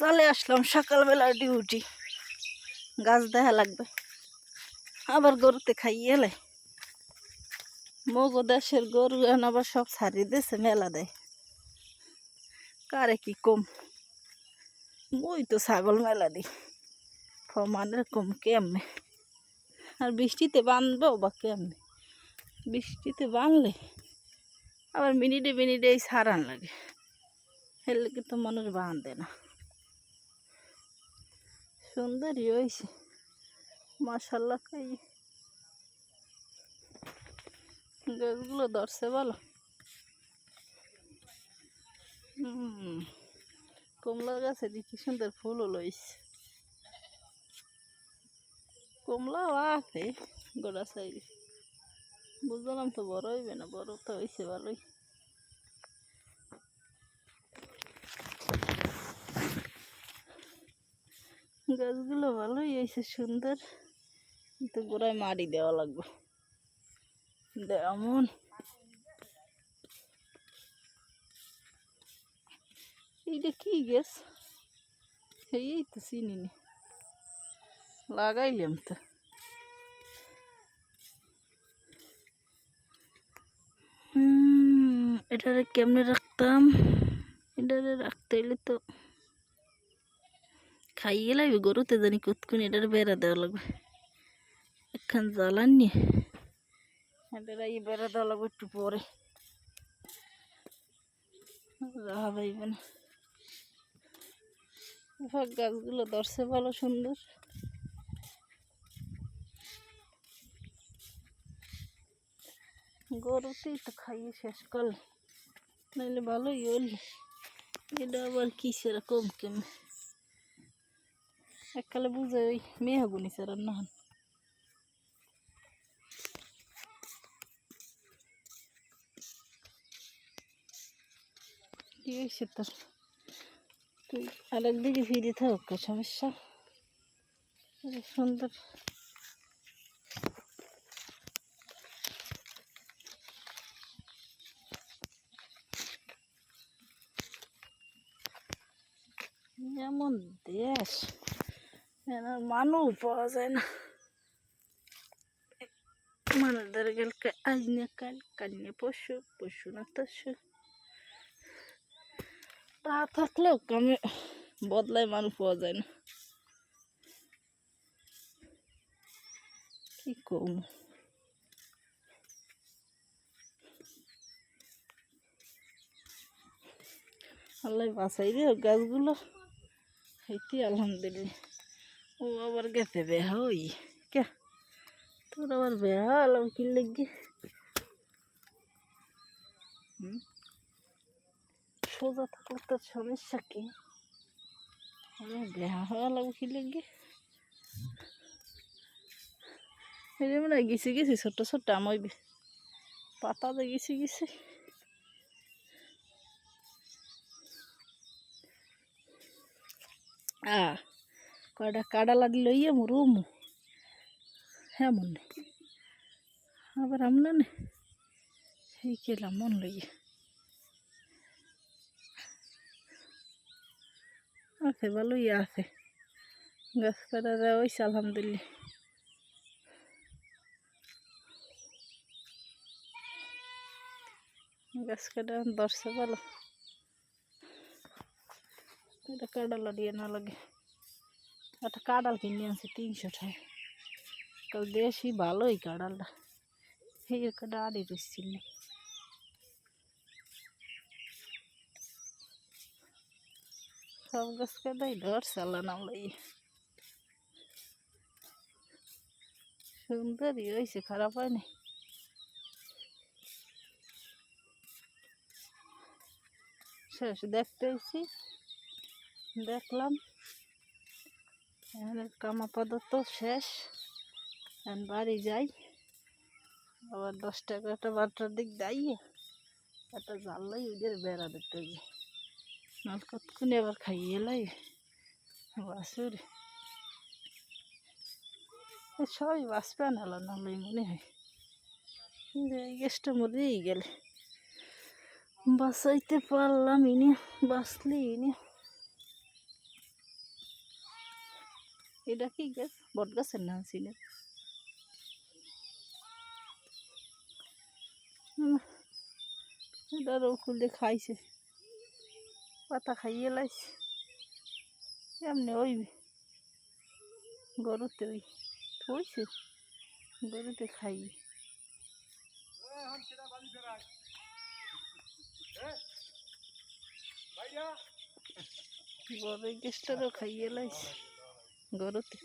চলে আসলাম সকালবেলা ডিউটি। গাছ দেখা লাগবে। আবার গরুতে খাইয়ে এলে। মগো দেশের গরু এখন আবার সব ছাড়িয়ে দিয়েছে, মেলা দেয়। কারে কি কম? মই তো ছাগল মেলা দিই। ফমানের কম কেমনে? আর বৃষ্টিতে বাঁধবেও বা কেমনে? বৃষ্টিতে বাঁধলে আবার মিনিটে মিনিটে এই সারান লাগে। হেললে কিন্তু মানুষ বাঁধে না। সুন্দরই হয়েছে মাসাল্লাহ খাই। গাছগুলো ধরছে ভালো হুম, কমলার গাছে কি সুন্দর ফুলও লইছে। কমলাও আছে গোড়া সাইডে। বুঝলাম তো বড় হইবে না, বড় তো হয়েছে ভালোই। গাছগুলো ভালোই হয়েছে, সুন্দর। কিন্তু গোড়ায় মাটি দেওয়া লাগবে। এমন এইটা কি গ্যাস এই তো চিনি লাগাইলাম তো। এটারে কেমনে রাখতাম? এটারে রাখতে হইলে তো খাইয়ে লাগবে গরুতে জানি কতক্ষণ এটারে বেড়া দেওয়া লাগবে একখান জ্বালান নিয়ে এটারে এই বেড়া দেওয়া লাগবে একটু পরে যাইবে না এবার গাছগুলো ধরছে ভালো সুন্দর গরুতেই তো খাইয়ে শেষ করলে নাহলে ভালোই হল এটা আবার কি সেরকম কেমন এককালে বুঝে ওই মেয়ে হব নি স্যার না কি হয়েছে তোর তুই আরেক দিকে ফিরে থাক সমস্যা আরে সুন্দর এমন দেশ এখানে আর মানুষ পাওয়া যায় না। মানুষদের গেল আজ নিয়ে কাল কাল নিয়ে পশু পশু না তশু তা থাকলেও কামে বদলায় মানুষ পাওয়া যায় না। কি কম? আল্লাহ বাঁচাই রে গাছগুলো। হইতে আলহামদুলিল্লাহ। ও আবার গেছে বেহা ওই কে তোর আবার বেহা আলাম কি লাগি? সোজা থাকলে তোর সমস্যা কি? আমার বেহা হওয়া লাগবে কি লাগি? এই যে মানে গেছি গেছি ছোট্ট ছোট্ট আমইবে পাতা দিয়ে গেছি গেছি। আ কয়টা কাডালা লইয়া মু রুমু হ্যাঁ মনে আবার আমরা নে এই কেলাম মন লইয়া আছে ভালোই আছে গাছ কাটা দেওয়া হয়েছে আলহামদুলিল্লাহ গাছ কাটা ধরছে ভালো এটা কাডালা দিয়ে না লাগে একটা কাডাল কিনে আনছে, তিনশো টাকা। কাল ভালোই কাডালটা। এই একটা আড়ি রয়েছিল না। সব গাছ কাটাই ধরছে আল্লাহ নাম লইয়ে সুন্দরই হয়েছে, খারাপ হয়নি। শেষ দেখতে এসেছি দেখলাম। এখানে কামা পদার্থ শেষ। এখন বাড়ি যাই। আবার দশটা এগারোটা বারোটার দিক দাইয়ে একটা জানলাই ওদের বেড়া দিতে হবে নাহলে কতক্ষণে আবার খাইয়ে লাই? বাসুর। সবাই বাঁচবে না নাহলে মনে হয়। কিন্তু এই গ্যাসটা মরেই গেলে। বাঁচাইতে পারলাম ইনি বাঁচলি ইনি এটা কি গাছ? বট গাছের নাম ছিল। এটারও খুলতে খাইছে। পাতা খাইয়ে লাইছে। এমনি ওই গরুতে ওই থইছে। গরুতে খাইয়ে বড় গেস্টারও খাইয়ে লাইছে। গরুতে